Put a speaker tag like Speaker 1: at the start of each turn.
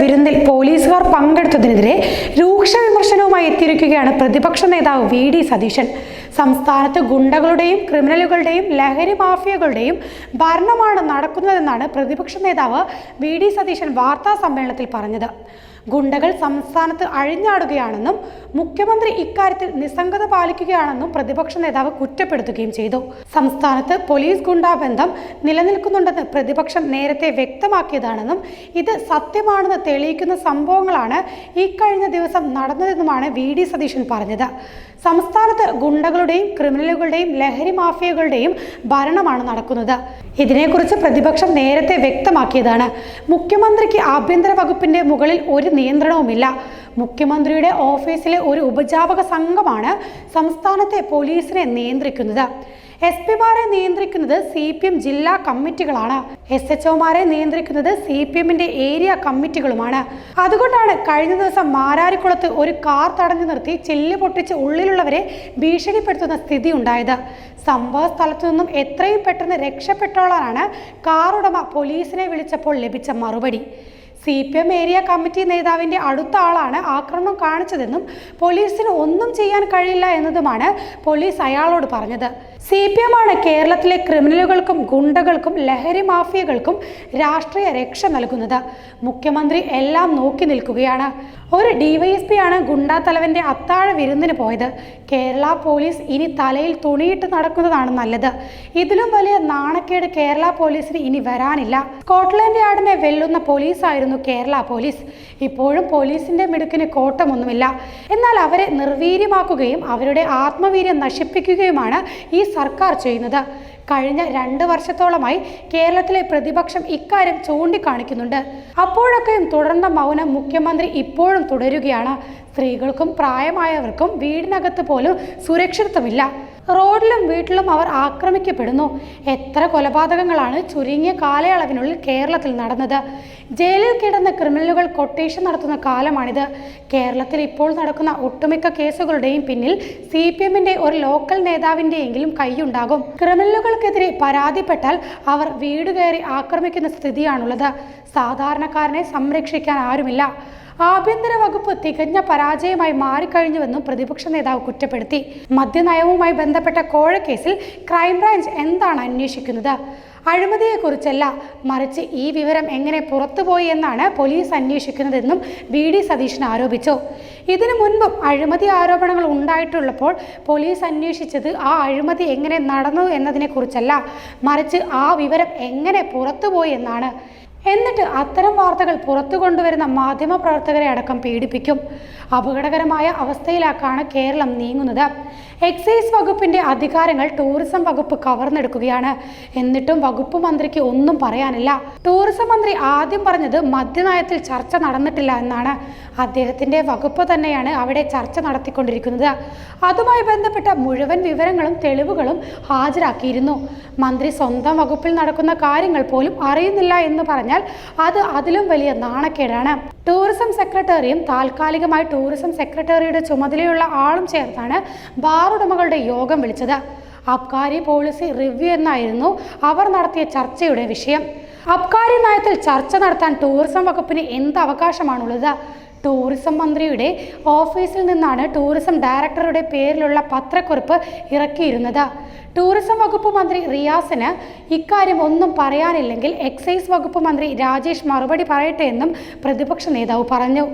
Speaker 1: വിരുന്നിൽ പോലീസുകാർ പങ്കെടുത്തതിനെതിരെ രൂക്ഷ വിമർശനവുമായി എത്തിയിരിക്കുകയാണ് പ്രതിപക്ഷ നേതാവ് വി ഡി സതീശൻ. സംസ്ഥാനത്ത് ഗുണ്ടകളുടെയും ക്രിമിനലുകളുടെയും ലഹരി മാഫിയകളുടെയും ഭരണമാണ് നടക്കുന്നതെന്നാണ് പ്രതിപക്ഷ നേതാവ് വി ഡി സതീശൻ വാർത്താ സമ്മേളനത്തിൽ പറഞ്ഞത്. ഗുണ്ടകൾ സംസ്ഥാനത്ത് അഴിഞ്ഞാടുകയാണെന്നും മുഖ്യമന്ത്രി ഇക്കാര്യത്തിൽ നിസ്സംഗത പാലിക്കുകയാണെന്നും പ്രതിപക്ഷ നേതാവ് കുറ്റപ്പെടുത്തുകയും ചെയ്തു. സംസ്ഥാനത്ത് പോലീസ് ഗുണ്ടാ ബന്ധം നിലനിൽക്കുന്നുണ്ടെന്ന് പ്രതിപക്ഷം നേരത്തെ വ്യക്തമാക്കിയതാണെന്നും ഇത് സത്യമാണെന്ന് തെളിയിക്കുന്ന സംഭവങ്ങളാണ് ഇക്കഴിഞ്ഞ ദിവസം നടന്നതെന്നുമാണ് വി ഡി സതീശൻ പറഞ്ഞത്. സംസ്ഥാനത്ത് ഗുണ്ടകളുടെയും ക്രിമിനലുകളുടെയും ലഹരി മാഫിയകളുടെയും ഭരണമാണ് നടക്കുന്നത്. ഇതിനെക്കുറിച്ച് പ്രതിപക്ഷം നേരത്തെ വ്യക്തമാക്കിയതാണ്. മുഖ്യമന്ത്രിക്ക് ആഭ്യന്തര വകുപ്പിന്റെ മുകളിൽ ഒരു നിയന്ത്രണവുമില്ല. മുഖ്യമന്ത്രിയുടെ ഓഫീസിലെ ഒരു ഉപജാപക സംഘമാണ് സംസ്ഥാനത്തെ പോലീസിനെ നിയന്ത്രിക്കുന്നത്. എസ് പിമാരെ നിയന്ത്രിക്കുന്നത് സി പി എം ജില്ലാ കമ്മിറ്റികളാണ്. എസ് എച്ച് ഒമാരെ നിയന്ത്രിക്കുന്നത് സി പി എമ്മിന്റെ ഏരിയ കമ്മിറ്റികളുമാണ്. അതുകൊണ്ടാണ് കഴിഞ്ഞ ദിവസം മാരാരിക്കുളത്ത് ഒരു കാർ തടഞ്ഞു നിർത്തി ചില്ല് പൊട്ടിച്ച് ഉള്ളിലുള്ളവരെ ഭീഷണിപ്പെടുത്തുന്ന സ്ഥിതി ഉണ്ടായത്. സംഭവ സ്ഥലത്തു നിന്നും എത്രയും പെട്ടെന്ന് രക്ഷപ്പെട്ടോളാനാണ് കാറുടമ പോലീസിനെ വിളിച്ചപ്പോൾ ലഭിച്ച മറുപടി. C P M area committee നേതാവിന്റെ അടുത്ത ആളാണ് ആക്രമണം കാണിച്ചതെന്നും പോലീസിന് ഒന്നും ചെയ്യാൻ കഴിയില്ല എന്നതുമാണ് പോലീസ് അയാളോട് പറഞ്ഞത്. സി പി എം ആണ് കേരളത്തിലെ ക്രിമിനലുകൾക്കും ഗുണ്ടകൾക്കും ലഹരി മാഫിയകൾക്കും രാഷ്ട്രീയ രക്ഷ നൽകുന്നത്. മുഖ്യമന്ത്രി എല്ലാം നോക്കി നിൽക്കുകയാണ്. ഒരു ഡിവൈഎസ്പി ആണ് ഗുണ്ടാ തലവന്റെ അത്താഴ വിരുന്നിന് പോയത്. കേരള പോലീസ് ഇനി തലയിൽ തുണിയിട്ട് നടക്കുന്നതാണ് നല്ലത്. ഇതിലും വലിയ നാണക്കേട് കേരള പോലീസിന് ഇനി വരാനില്ല. സ്കോട്ട്ലൻഡ് യാർഡിനെ വെല്ലുന്ന പോലീസായിരുന്നു കേരള പോലീസ്. ഇപ്പോഴും പോലീസിന്റെ മിടുക്കിന് കോട്ടമൊന്നുമില്ല. എന്നാൽ അവരെ നിർവീര്യമാക്കുകയും അവരുടെ ആത്മവീര്യം നശിപ്പിക്കുകയുമാണ് ഈ സർക്കാർ ചെയ്യുന്നത്. കഴിഞ്ഞ രണ്ട് വർഷത്തോളമായി കേരളത്തിലെ പ്രതിപക്ഷം ഇക്കാര്യം ചൂണ്ടിക്കാണിക്കുന്നുണ്ട്. അപ്പോഴൊക്കെയും തുടർന്ന മൗനം മുഖ്യമന്ത്രി ഇപ്പോഴും തുടരുകയാണ്. സ്ത്രീകൾക്കും പ്രായമായവർക്കും വീടിനകത്ത് പോലും സുരക്ഷിതത്വമില്ല. റോഡിലും വീട്ടിലും അവർ ആക്രമിക്കപ്പെടുന്നു. എത്ര കൊലപാതകങ്ങളാണ് ചുരുങ്ങിയ കാലയളവിനുള്ളിൽ കേരളത്തിൽ നടന്നത്. ജയിലിൽ കിടന്ന ക്രിമിനലുകൾ കൊട്ടേഷൻ നടത്തുന്ന കാലമാണിത്. കേരളത്തിൽ ഇപ്പോൾ നടക്കുന്ന ഒട്ടുമിക്ക കേസുകളുടെയും പിന്നിൽ സി പി എമ്മിന്റെ ഒരു ലോക്കൽ നേതാവിന്റെയെങ്കിലും കൈയുണ്ടാകും. ക്രിമിനലുകൾക്കെതിരെ പരാതിപ്പെട്ടാൽ അവർ വീട് കയറി ആക്രമിക്കുന്ന സ്ഥിതിയാണുള്ളത്. സാധാരണക്കാരനെ സംരക്ഷിക്കാൻ ആരുമില്ല. ആഭ്യന്തര വകുപ്പ് തികഞ്ഞ പരാജയമായി മാറിക്കഴിഞ്ഞുവെന്നും പ്രതിപക്ഷ നേതാവ് കുറ്റപ്പെടുത്തി. മദ്യനയവുമായി ബന്ധപ്പെട്ട കോഴക്കേസിൽ ക്രൈംബ്രാഞ്ച് എന്താണ് അന്വേഷിക്കുന്നത്? അഴിമതിയെക്കുറിച്ചല്ല മറിച്ച് ഈ വിവരം എങ്ങനെ പുറത്തുപോയി എന്നാണ് പോലീസ് അന്വേഷിക്കുന്നതെന്നും വി. ഡി. സതീശൻ ആരോപിച്ചു. ഇതിനു മുൻപും അഴിമതി ആരോപണങ്ങൾ ഉണ്ടായിട്ടുള്ളപ്പോൾ പോലീസ് അന്വേഷിച്ചത് ആ അഴിമതി എങ്ങനെ നടന്നു എന്നതിനെക്കുറിച്ചല്ല മറിച്ച് ആ വിവരം എങ്ങനെ പുറത്തുപോയി എന്നാണ്. എന്നിട്ട് അത്തരം വാർത്തകൾ പുറത്തു കൊണ്ടുവരുന്ന മാധ്യമ പ്രവർത്തകരെ അടക്കം പീഡിപ്പിക്കും. അപകടകരമായ അവസ്ഥയിലാക്കാണ് കേരളം നീങ്ങുന്നത്. എക്സൈസ് വകുപ്പിന്റെ അധികാരങ്ങൾ ടൂറിസം വകുപ്പ് കവർന്നെടുക്കുകയാണ്. എന്നിട്ടും വകുപ്പ് മന്ത്രിക്ക് ഒന്നും പറയാനില്ല. ടൂറിസം മന്ത്രി ആദ്യം പറഞ്ഞത് മദ്യനയത്തിൽ ചർച്ച നടന്നിട്ടില്ല എന്നാണ്. അദ്ദേഹത്തിന്റെ വകുപ്പ് തന്നെയാണ് അവിടെ ചർച്ച നടത്തിക്കൊണ്ടിരിക്കുന്നത്. അതുമായി ബന്ധപ്പെട്ട മുഴുവൻ വിവരങ്ങളും തെളിവുകളും ഹാജരാക്കിയിരുന്നു. മന്ത്രി സ്വന്തം വകുപ്പിൽ നടക്കുന്ന കാര്യങ്ങൾ പോലും അറിയുന്നില്ല എന്ന് പറഞ്ഞാൽ അത് അതിലും വലിയ നാണക്കേടാണ്. ടൂറിസം സെക്രട്ടറിയും താൽക്കാലികമായി ടൂറിസം സെക്രട്ടറിയുടെ ചുമതലയുള്ള ആളും ചേർത്താണ് ബാർ ഉടമകളുടെ യോഗം വിളിച്ചത്. അബ്കാരി പോളിസി റിവ്യൂ എന്നായിരുന്നു അവർ നടത്തിയ ചർച്ചയുടെ വിഷയം. അബ്കാരി നയത്തിൽ ചർച്ച നടത്താൻ ടൂറിസം വകുപ്പിന് എന്ത് അവകാശമാണുള്ളത്? ടൂറിസം മന്ത്രിയുടെ ഓഫീസിൽ നിന്നാണ് ടൂറിസം ഡയറക്ടറുടെ പേരിലുള്ള പത്രക്കുറിപ്പ് ഇറക്കിയിരുന്നത്. ടൂറിസം വകുപ്പ് മന്ത്രി റിയാസിന് ഇക്കാര്യം ഒന്നും പറയാനില്ലെങ്കിൽ എക്സൈസ് വകുപ്പ് മന്ത്രി രാജേഷ് മറുപടി പറയട്ടെ എന്നും പ്രതിപക്ഷ നേതാവ് പറഞ്ഞു.